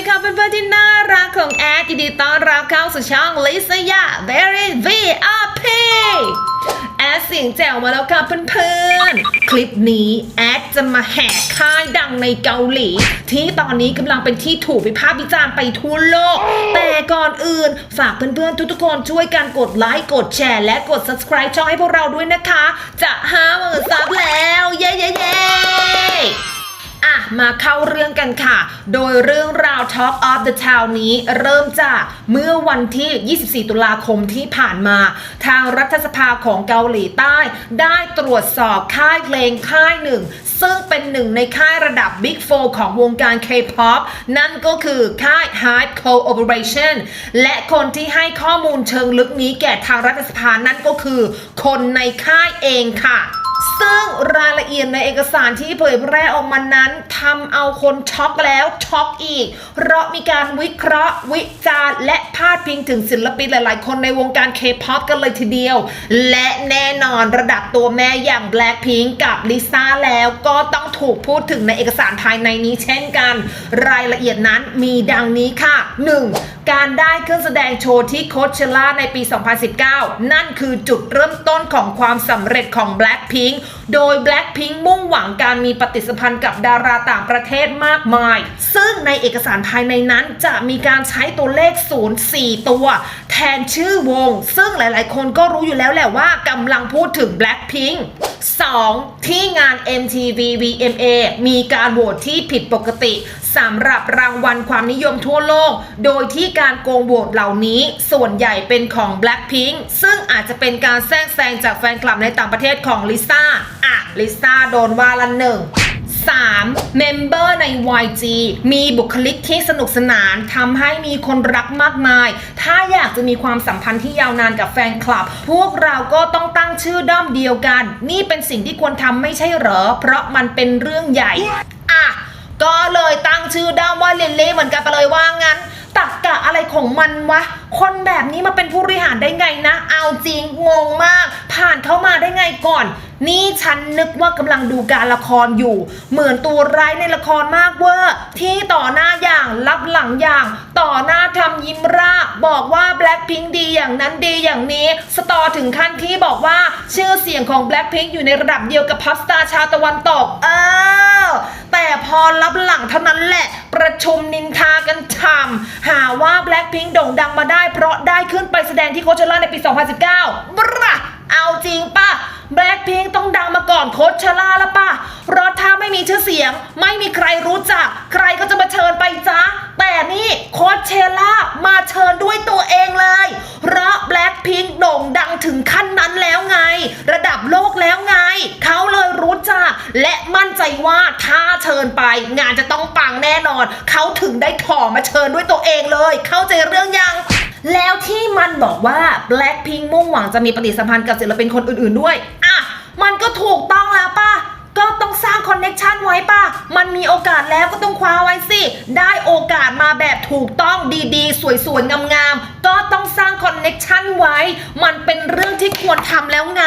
ดีค่ะเพื่อนๆที่น่ารักของแอดยินดีต้อนรับเข้าสู่ช่องลิซยา Very VIP แอดเสียงแจ๋วมาแล้วค่ะเพื่อนๆ คลิปนี้แอดจะมาแหกค่ายดังในเกาหลี ที่ตอนนี้กำลังเป็นที่ถูกวิพากษ์วิจารณ์ไปทั่วโลก แต่ก่อนอื่น ฝากเพื่อนๆ ทุกๆคนช่วยกันกดไลค์กดแชร์ และกด subscribe ช่องให้พวกเราด้วยนะคะ จะห้าหมื่นซับแล้ว เย้เย้เย้ อะ มาเข้าเรื่องกันค่ะ โดยเรื่องราว Talk of the Town นี้เริ่มจากเมื่อวันที่ 24 ตุลาคมที่ผ่านมา ทางรัฐสภาของเกาหลีใต้ ได้ตรวจสอบค่ายเพลงค่ายหนึ่ง ซึ่งเป็นหนึ่งในค่ายระดับ Big 4 ของวงการ K-POP นั่นก็คือค่าย Hype Cooperation และคนที่ให้ข้อมูลเชิงลึกนี้แก่ทางรัฐสภานั่นก็คือ คนในค่ายเองค่ะ ซึ่งรายละเอียดในเอกสารที่เผยแพร่ออกมานั้นทำเอาคนช็อกแล้วช็อกอีก เพราะมีการวิเคราะห์ วิจารณ์และพาดพิงถึงศิลปินหลาย ๆ คนในวงการเคป๊อปกันเลยทีเดียว และแน่นอนระดับตัวแม่อย่าง Blackpink กับลิซ่าแล้วก็ต้องถูกพูดถึงในเอกสารภายในนี้เช่นกัน รายละเอียดนั้นมีดังนี้ค่ะ 1. การได้เครื่องแสดงโชว์ที่โคชเชล่าในปี 2019 นั่นคือจุดเริ่มต้นของความสำเร็จของ Blackpink โดย Blackpink มุ่งหวังการมีปฏิสัมพันธ์กับดาราต่างประเทศมากมาย ซึ่งในเอกสารภายในนั้นจะมีการใช้ตัวเลข 0 4 ตัว แทนชื่อวง ซึ่งหลายๆ คนก็รู้อยู่แล้วแหละว่ากำลังพูดถึง Blackpink 2. ที่งาน MTV VMA มีการโหวตที่ผิดปกติสำหรับรางวัลความนิยมทั่วโลก โดยที่การโกงโหวตเหล่านี้ส่วนใหญ่เป็นของ Blackpink ซึ่งอาจจะเป็นการแทรกแซงจากแฟนคลับในต่างประเทศของลิซ่าอะลิซ่าโดนว่าละหนึ่ง 3. เมมเบอร์ใน YG มีบุคลิกที่สนุกสนานทำให้มีคนรักมากมาย ถ้าอยากจะมีความสัมพันธ์ที่ยาวนานกับแฟนคลับ พวกเราก็ต้องตั้งชื่อด้อมเดียวกัน นี่เป็นสิ่งที่ควรทำไม่ใช่เหรอ เพราะมันเป็นเรื่องใหญ่ อะ ก็เลยตั้งชื่อด้อมว่าเลิลลี่เหมือนกันไปเลยว่างั้นตักกะอะไรของมันวะ คนแบบนี้มาเป็นผู้บริหารได้ไงนะ เอาจริงงงมากานเข้ามาได้ไงก่อน นี่ฉันนึกว่ากำลังดูการละครอยู่ เหมือนตัวร้ายในละครมากเวอร์ที่ต่อหน้าอย่างรับหลังอย่าง ต่อหน้าทำยิ้มรากบอกว่า Blackpink ดีอย่างนั้นดีอย่างนี้ สตอถึงขั้นที่บอกว่าชื่อเสียงของ Blackpink อยู่ในระดับเดียวกับพับสตาชาวตะวันตก เออแต่พอรับหลังเท่านั้นแหละประชุมนินทากันฉ่ำหาว่า Blackpink โด่งดังมาได้เพราะได้ขึ้นไปแสดงที่โคเชล่าในปี 2019บระ เอาจริงป่ะ Blackpink ต้องดังมาก่อนโคเชล่าแล้วป่ะราะถ้าไม่มีชื่อเสียง ไม่มีใครรู้จัก ใครก็จะมาเชิญไปจ้าแต่นี่โคชเชล่ามาเชิญด้วยตัวเองเลย เพราะ Blackpink โด่งดังถึงขั้นนั้นแล้วไง ระดับโลกแล้วไง เขาเลยรู้จัก และมั่นใจว่าถ้าเชิญไป งานจะต้องปังแน่นอน เขาถึงได้ถอมาเชิญด้วยตัวเองเลย เข้าใจเรื่องยัง แล้วที่มันบอกว่า Blackpink มุ่งหวังจะมีปฏิสัมพันธ์กับศิลปินคนอื่นๆด้วย อะ มันก็ถูกต้องแล้วป่ะ ก็ต้องสร้างคอนเน็ชันไว้ป่ะ มันมีโอกาสแล้วก็ต้องคว้าไว้สิ ได้โอกาสมาแบบถูกต้องดีๆ สวยๆ งามๆ ก็ต้องสร้างคอนเน็ชันไว้ มันเป็นเรื่องที่ควรทำแล้วไง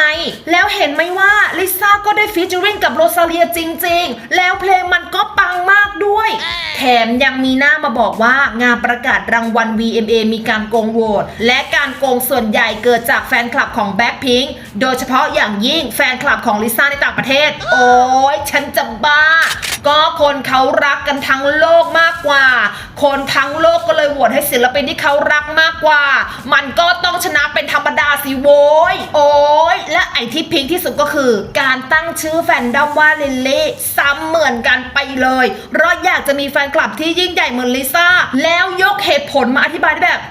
แล้วเห็นไหมว่าลิซ่าก็ได้ฟีเจอริงกับโรซาเลียจริง ๆ แล้วเพลงมันก็ปังมาก มยังมีหน้ามาบอกว่างานประกาศรางวัล VMA มีการโกงโหวตและการโกงส่วนใหญ่เกิดจากแฟนคลับของ Blackpink โดยเฉพาะอย่างยิ่งแฟนคลับของลิซ่าในต่างประเทศ โอ้ยฉันจะบ้า ก็คนเขารักกันทั้งโลกมากกว่า คนทั้งโลกก็เลยโหวตให้ศิลปินที่เขารักมากกว่า มันก็ เป็นธรรมดาสิโว้ย โอ้ย และไอที่พิงที่สุดก็คือ การตั้งชื่อแฟนดอมว่าลิลลี่ซ้ำเหมือนกันไปเลยเพราะอยากจะมีแฟนคลับที่ยิ่งใหญ่เหมือนลิซ่า แล้วยกเหตุผลมาอธิบายได้แบบ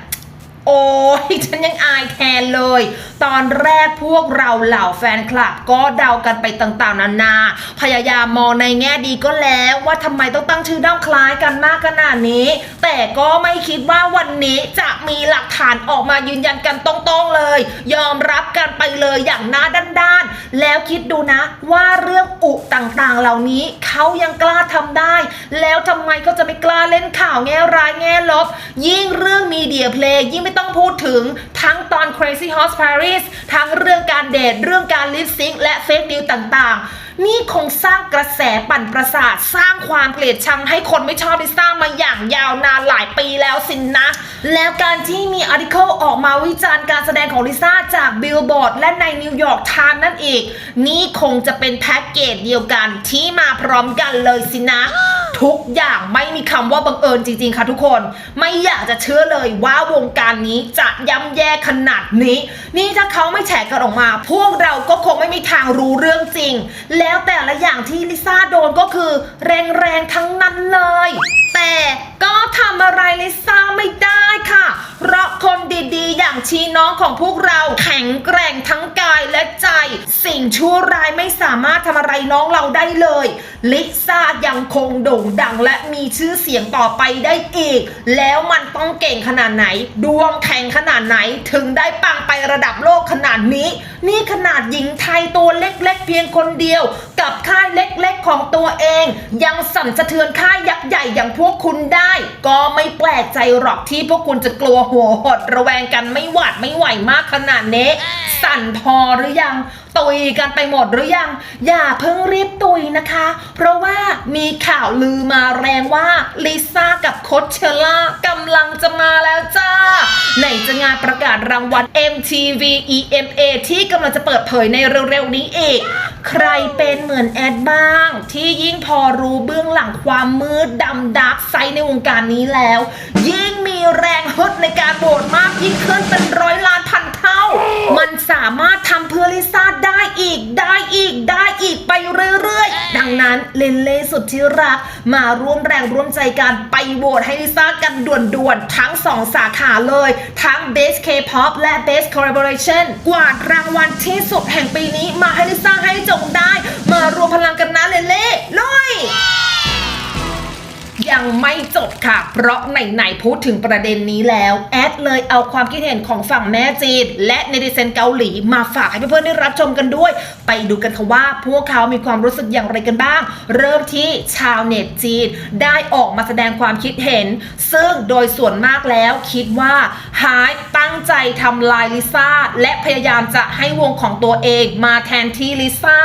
โอ้ยฉันยังอายแทนเลย ตอนแรกพวกเราเหล่าแฟนคลับ ก็เดากันไปต่างๆนานา พยายามมองในแง่ดีก็แล้วว่าทำไมต้องตั้งชื่อด้อมคล้ายกันมากขนาดนี้ แต่ก็ไม่คิดว่าวันนี้จะมีหลักฐานออกมายืนยันกันตรงๆเลย ยอมรับกันไปเลยอย่างหน้าด้านๆ แล้วคิดดูนะว่าเรื่องอุต่างๆเหล่านี้เขายังกล้าทำได้ แล้วทำไมเขาจะไม่กล้าเล่นข่าวแง่ร้ายแง่ลบ ยิ่งเรื่องมีเดียเพลย์ยิ่งไม่ต้องพูดถึงทั้งตอน Crazy Horse Paris ทั้งเรื่องการเดทเรื่องการลิปซิงและเฟกนิวต่างๆ นี่คงสร้างกระแสปั่นประสาท สร้างความเกลียดชังให้คนไม่ชอบลิซ่ามาอย่างยาวนานหลายปีแล้วสินนะ แล้วการที่มีอาร์ติเคิลออกมาวิจารณ์การแสดงของลิซ่าจากบิลบอร์ดและในนิวยอร์กไทม์นั่นอีก นี่คงจะเป็นแพ็กเกจเดียวกันที่มาพร้อมกันเลยสินะ ทุกอย่างไม่มีคำว่าบังเอิญจริงๆค่ะทุกคน ไม่อยากจะเชื่อเลยว่าวงการนี้จะย่ำแย่ขนาดนี้ นี่ถ้าเขาไม่แฉกันออกมา พวกเราก็คงไม่มีทางรู้เรื่องจริง แล้วแต่ละอย่างที่ลิซ่าโดนก็คือ แรงๆทั้งนั้นเลย แต่ก็ทำอะไรลิซ่าไม่ได้ค่ะ เพราะคนดีๆ อย่างชีน้องของพวกเราแข็งแกร่งทั้งกายและใจ สิ่งชั่วร้ายไม่สามารถทำอะไรน้องเราได้เลย ลิซ่ายังคงโด่งดังและมีชื่อเสียงต่อไปได้อีก แล้วมันต้องเก่งขนาดไหน ดวงแข็งขนาดไหนถึงได้ปังไประดับโลกขนาดนี้ นี่ขนาดหญิงไทยตัวเล็กๆ เพียงคนเดียว กับค่ายเล็กๆของตัวเอง ยังสั่นสะเทือนค่ายยักษ์ใหญ่อย่างพวกคุณได้ ก็ไม่แปลกใจหรอกที่พวกคุณจะกลัวหัวหดระแวงกันไม่หวาดไม่ไหวมากขนาดนี้ สั่นพอหรือยัง ตุยกันไปหมดหรือยัง อย่าเพิ่งรีบตุยนะคะ เพราะว่ามีข่าวลือมาแรงว่าลิซ่ากับโคชเชล่ากำลังจะมาแล้วจ้า ไหนจะงานประกาศรางวัล MTV EMA ที่กำลังจะเปิดเผยในเร็วๆนี้อีก ใครเป็นเหมือนแอดบ้าง ที่ยิ่งพอรู้เบื้องหลังความมืดดำดาร์กไซในวงการนี้แล้ว ยิ่งมีแรงฮึดในการโหวตมากยิ่งขึ้นเป็นร้อยล้าน มันสามารถทำเพื่อลิซ่าได้อีกได้อีกได้อีกไปเรื่อยๆ ดังนั้นเลนเล่สุดที่รัก มาร่วมแรงร่วมใจกันไปโหวตให้ลิซ่ากันด่วนๆ ทั้งสองสาขาเลย ทั้ง Best K-pop และ Best Collaboration กวาดรางวัลที่สุดแห่งปีนี้มาให้ลิซ่าให้จงได้ มารวมพลังกันนะเลนเล่ลุย ยังไม่จบค่ะ เพราะไหนๆพูดถึงประเด็นนี้แล้ว แอดเลยเอาความคิดเห็นของฝั่งแม่จีน และเนติเซนเกาหลีมาฝากให้เพื่อนๆได้รับชมกันด้วย ไปดูกันค่ะว่า พวกเขามีความรู้สึกอย่างไรกันบ้าง เริ่มที่ชาวเน็ตจีน ได้ออกมาแสดงความคิดเห็น ซึ่งโดยส่วนมากแล้วคิดว่าฮายตั้งใจทำลายลิซ่าและพยายามจะให้วงของตัวเองมาแทนที่ลิซ่า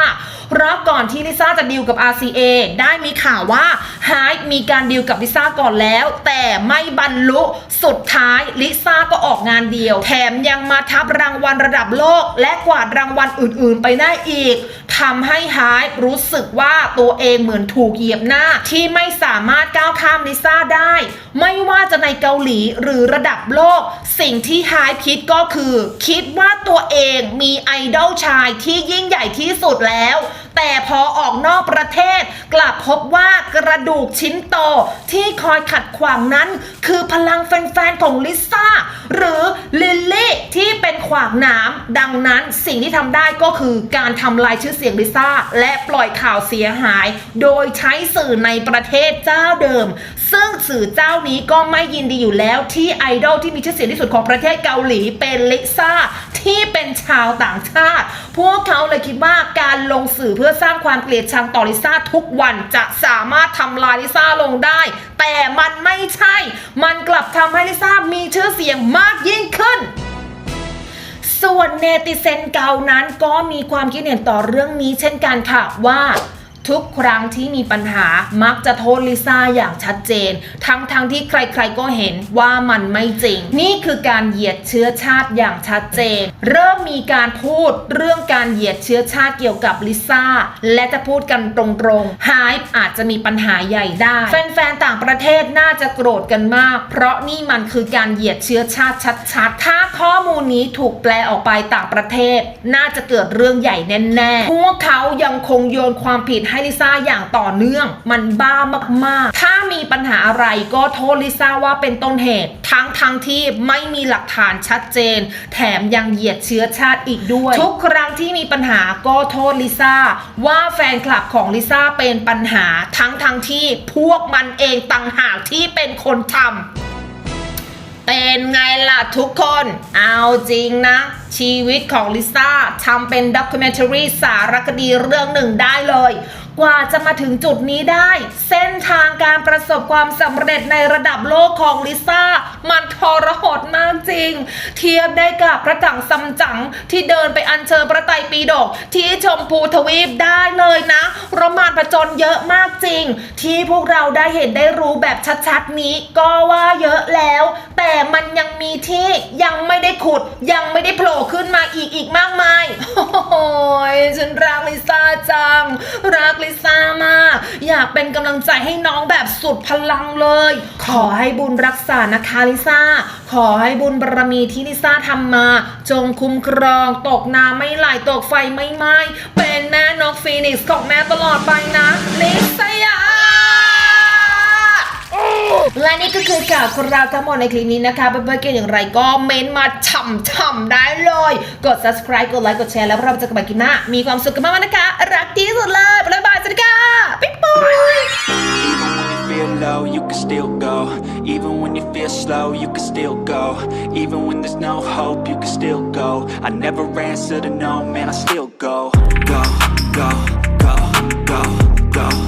เพราะก่อนที่ลิซ่าจะดีลกับ RCA ได้มีข่าวว่าไฮมีการดีลกับลิซ่าก่อนแล้ว แต่ไม่บรรลุสุดท้ายลิซ่าก็ออกงานเดียว แถมยังมาทับรางวัลระดับโลก และกวาดรางวัลอื่น ๆ ไปได้อีกทำให้ไฮรู้สึกว่าตัวเองเหมือนถูกเหยียบหน้า ที่ไม่สามารถก้าวข้ามลิซ่าได้ ไม่ว่าจะในเกาหลีหรือระดับโลก สิ่งที่ไฮคิดก็คือ คิดว่าตัวเองมีไอดอลชายที่ยิ่งใหญ่ที่สุดแล้ว แต่พอออกนอกประเทศ กลับพบว่ากระดูกชิ้นโตที่คอยขัดขวางนั้น คือพลังแฟนๆของลิซ่า หรือลิลลี่ที่เป็นขวากหนามดังนั้นสิ่งที่ทำได้ก็คือการทำลายชื่อเสียงลิซ่า และปล่อยข่าวเสียหาย โดยใช้สื่อในประเทศเจ้าเดิม ซึ่งสื่อเจ้านี้ก็ไม่ยินดีอยู่แล้วที่ไอดอลที่มีชื่อเสียงที่สุดของประเทศเกาหลีเป็นลิซ่าที่เป็นชาวต่างชาติ พวกเขาเลยคิดว่าการลงสื่อเพื่อสร้างความเกลียดชังต่อลิซ่าทุกวันจะสามารถทำลายลิซ่าลงได้ แต่มันไม่ใช่ มันกลับทำให้ลิซ่ามีชื่อเสียงมากยิ่งขึ้นส่วนเนติเซนเกานั้นก็มีความคิดเห็นต่อเรื่องนี้เช่นกันค่ะว่า ทุกครั้งที่มีปัญหามักจะโทษลิซ่าอย่างชัดเจน ทั้งๆทที่ใครๆก็เห็นว่ามันไม่จริง นี่คือการเหยียดเชื้อชาติอย่างชัดเจน เริ่มมีการพูดเรื่องการเหยียดเชื้อชาติเกี่ยวกับลิซ่าและจะพูดกันตรงๆไฮป์อาจจะมีปัญหาใหญ่ได้ แฟนๆต่างประเทศน่าจะโกรธกันมาก เพราะนี่มันคือการเหยียดเชื้อชาติชัดๆ ถ้าข้อมูลนี้ถูกแปลออกไปต่างประเทศ น่าจะเกิดเรื่องใหญ่แน่ๆพวกเขายังคงโยนความผิดให้ลิซ่าอย่างต่อเนื่อง มันบ้ามากๆ ถ้ามีปัญหาอะไรก็โทษลิซ่าว่าเป็นต้นเหตุ ทั้งทั้งที่ไม่มีหลักฐานชัดเจน แถมยังเหยียดเชื้อชาติอีกด้วย ทุกครั้งที่มีปัญหาก็โทษลิซ่าว่าแฟนคลับของลิซ่าเป็นปัญหาทั้งทั้งที่พวกมันเองต่างหากที่เป็นคนทำเป็นไงล่ะทุกคน เอาจริงนะ ชีวิตของลิซ่าทำเป็นด็อกิเมนทารีสารคดีเรื่องหนึ่งได้เลย กว่าจะมาถึงจุดนี้ได้ เส้นทางการประสบความสำเร็จในระดับโลกของลิซ่า มันทรหดมากจริง เทียบได้กับพระจังซัมจั๋งที่เดินไปอัญเชิญพระไตรปิฎกที่ชมพูทวีปได้เลยนะ โรมานผจญเยอะมากจริง ที่พวกเราได้เห็นได้รู้แบบชัดๆนี้ ก็ว่าเยอะแล้ว แต่มันยังมีที่ยังไม่ได้ขุด ยังไม่ได้โผล่ขึ้นมาอีกอีกมากมายโอ้ยฉันรักลิซ่าจัง รักลิซ่ามาก อยากเป็นกำลังใจให้น้องแบบสุดพลังเลย ขอให้บุญรักษานะคะลิซ่า ขอให้บุญบารมีที่ลิซ่าทำมา จงคุ้มครอง ตกน้ำไม่ไหลตกไฟไม่ไหม้เป็นแม่นกฟีนิกซ์ของแม่ตลอดไปนะลิซ่าและนี่ก็คือข่าวของเราทั้งหมดในคลิปนี้นะคะเพื่อนๆเก่งอย่างไรก็เม้นมาฉ่ำๆได้เลย กด subscribe กดไลค์กดแชร์แล้วเราจะกลับมากินหน้า มีความสุขกันมากๆนะคะ รักที่สุดเลยบ๊ายบายสวัสดีค่ะปิ๊กปุ๊ย Even when you feel low, you can still go. Even when you feel slow, you can still go. Even when there's no hope, you can still go. I never answer to no, man, I still go, go, go. go.